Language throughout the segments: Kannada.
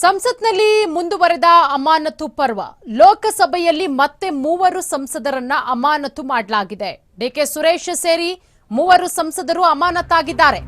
ಸಂಸತ್ನಲ್ಲಿ ಮುಂದುವರೆದ ಅಮಾನತು ಪರ್ವ. ಲೋಕಸಭೆಯಲ್ಲಿ ಮತ್ತೆ ಮೂವರು ಸಂಸದರನ್ನ ಅಮಾನತು ಮಾಡಲಾಗಿದೆ. ಡಿಕೆ ಸುರೇಶ್ ಸೇರಿ ಮೂವರು ಸಂಸದರು ಅಮಾನತಾಗಿದ್ದಾರೆ.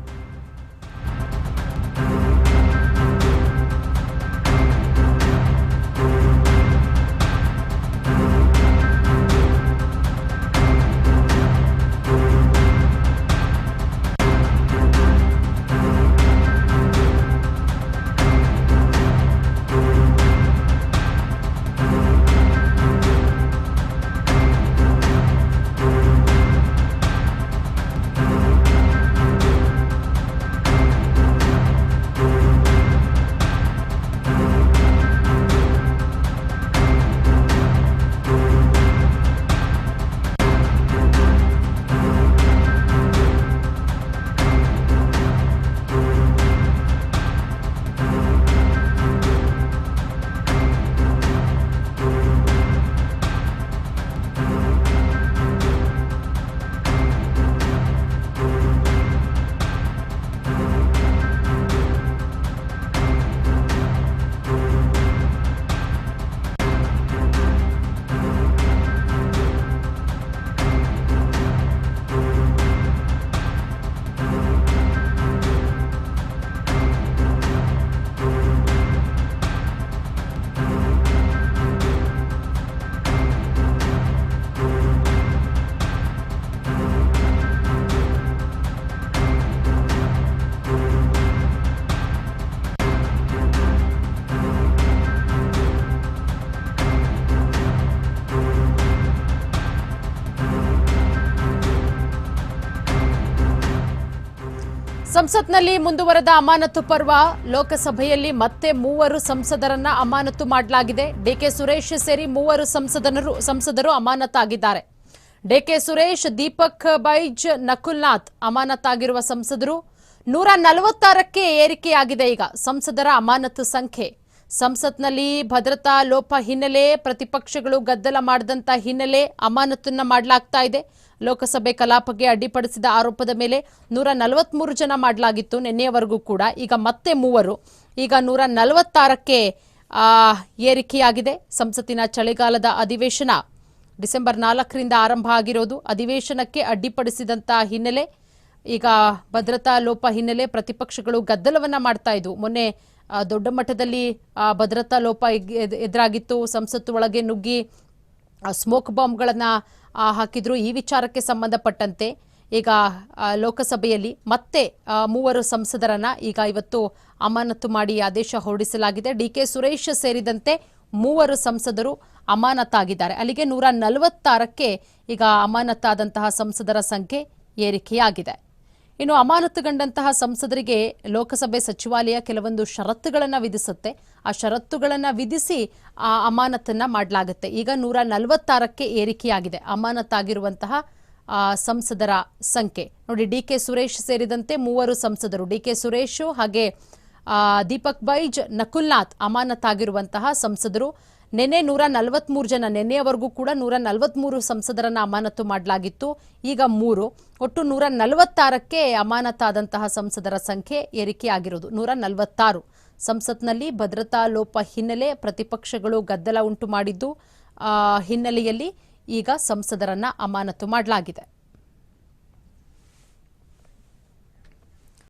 ಸಂಸತ್ನಲ್ಲಿ ಮುಂದುವರೆದ ಅಮಾನತು ಪರ್ವ. ಲೋಕಸಭೆಯಲ್ಲಿ ಮತ್ತೆ ಮೂವರು ಸಂಸದರನ್ನ ಅಮಾನತು ಮಾಡಲಾಗಿದೆ. ಡಿಕೆ ಸುರೇಶ್ ಸೇರಿ ಮೂವರು ಸಂಸದನರು ಸಂಸದರು ಅಮಾನತಾಗಿದ್ದಾರೆ. ಡಿಕೆ ಸುರೇಶ್, ದೀಪಕ್ ಬೈಜ್, ನಕುಲ್ನಾಥ್ ಅಮಾನತಾಗಿರುವ ಸಂಸದರು. ನೂರ ನಲವತ್ತಾರಕ್ಕೆ ಏರಿಕೆಯಾಗಿದೆ ಈಗ ಸಂಸದರ ಅಮಾನತು ಸಂಖ್ಯೆ. ಸಂಸತ್ನಲ್ಲಿ ಭದ್ರತಾ ಲೋಪ ಹಿನ್ನೆಲೆ, ಪ್ರತಿಪಕ್ಷಗಳು ಗದ್ದಲ ಮಾಡಿದಂತ ಹಿನ್ನೆಲೆ ಅಮಾನತನ್ನ ಮಾಡಲಾಗ್ತಾ ಇದೆ. ಲೋಕಸಭೆ ಕಲಾಪಕ್ಕೆ ಅಡ್ಡಿಪಡಿಸಿದ ಆರೋಪದ ಮೇಲೆ ನೂರ ನಲವತ್ಮೂರು ಜನ ಮಾಡಲಾಗಿತ್ತು. ನಿನ್ನೆಯವರೆಗೂ ಕೂಡ ಈಗ ಮತ್ತೆ ಮೂವರು. ಈಗ ನೂರ ನಲವತ್ತಾರಕ್ಕೆ ಏರಿಕೆಯಾಗಿದೆ. ಸಂಸತ್ತಿನ ಚಳಿಗಾಲದ ಅಧಿವೇಶನ ಡಿಸೆಂಬರ್ ನಾಲ್ಕರಿಂದ ಆರಂಭ ಆಗಿರೋದು. ಅಧಿವೇಶನಕ್ಕೆ ಅಡ್ಡಿಪಡಿಸಿದಂಥ ಹಿನ್ನೆಲೆ ಈಗ ಭದ್ರತಾ ಲೋಪ ಹಿನ್ನೆಲೆ ಪ್ರತಿಪಕ್ಷಗಳು ಗದ್ದಲವನ್ನ ಮಾಡ್ತಾ ಇದ್ವು. ಮೊನ್ನೆ ದೊಡ್ಡ ಮಟ್ಟದಲ್ಲಿ ಭದ್ರತಾ ಲೋಪ ಎದುರಾಗಿತ್ತು. ಸಂಸತ್ತು ಒಳಗೆ ನುಗ್ಗಿ ಸ್ಮೋಕ್ ಬಾಂಬ್ಗಳನ್ನು ಹಾಕಿದ್ರು. ಈ ವಿಚಾರಕ್ಕೆ ಸಂಬಂಧಪಟ್ಟಂತೆ ಈಗ ಲೋಕಸಭೆಯಲ್ಲಿ ಮತ್ತೆ ಮೂವರು ಸಂಸದರನ್ನ ಈಗ ಇವತ್ತು ಅಮಾನತು ಮಾಡಿ ಆದೇಶ ಹೊರಡಿಸಲಾಗಿದೆ. ಡಿ ಕೆ ಸುರೇಶ್ ಸೇರಿದಂತೆ ಮೂವರು ಸಂಸದರು ಅಮಾನತಾಗಿದ್ದಾರೆ. ಅಲ್ಲಿಗೆ ನೂರ ನಲವತ್ತಾರಕ್ಕೆ ಈಗ ಅಮಾನತಾದಂತಹ ಸಂಸದರ ಸಂಖ್ಯೆ ಏರಿಕೆಯಾಗಿದೆ. ಇನ್ನು ಅಮಾನತುಗೊಂಡಂತಹ ಸಂಸದರಿಗೆ ಲೋಕಸಭೆ ಸಚಿವಾಲಯ ಕೆಲವೊಂದು ಷರತ್ತುಗಳನ್ನ ವಿಧಿಸುತ್ತೆ. ಆ ಷರತ್ತುಗಳನ್ನ ವಿಧಿಸಿ ಆ ಅಮಾನತನ್ನ ಮಾಡಲಾಗುತ್ತೆ. ಈಗ ನೂರ ನಲವತ್ತಾರಕ್ಕೆ ಏರಿಕೆಯಾಗಿದೆ. ಅಮಾನತಾಗಿರುವಂತಹ ಸಂಸದರ ಸಂಖ್ಯೆ. ನೋಡಿ, ಡಿ ಕೆ ಸುರೇಶ್ ಸೇರಿದಂತೆ ಮೂವರು ಸಂಸದರು. ಡಿ ಕೆ ಸುರೇಶ್ ಹಾಗೆ ದೀಪಕ್ ಬೈಜ್ ನಕುಲ್ನಾಥ್ ಅಮಾನತಾಗಿರುವಂತಹ ಸಂಸದರು. ನಿನ್ನೆ ನೂರ ನಲವತ್ಮೂರು ಜನ, ನಿನ್ನೆಯವರೆಗೂ ಕೂಡ ನೂರ ನಲವತ್ಮೂರು ಸಂಸದರನ್ನ ಅಮಾನತು ಮಾಡಲಾಗಿತ್ತು. ಈಗ ಮೂರು. ಒಟ್ಟು ನೂರ ನಲವತ್ತಾರಕ್ಕೆ ಅಮಾನತಾದಂತಹ ಸಂಸದರ ಸಂಖ್ಯೆ ಏರಿಕೆಯಾಗಿರೋದು. ನೂರ ನಲವತ್ತಾರು. ಸಂಸತ್ನಲ್ಲಿ ಭದ್ರತಾ ಲೋಪ ಹಿನ್ನೆಲೆ ಪ್ರತಿಪಕ್ಷಗಳು ಗದ್ದಲ ಉಂಟು ಮಾಡಿದ್ದು. ಹಿನ್ನೆಲೆಯಲ್ಲಿ ಈಗ ಸಂಸದರನ್ನ ಅಮಾನತು ಮಾಡಲಾಗಿದೆ.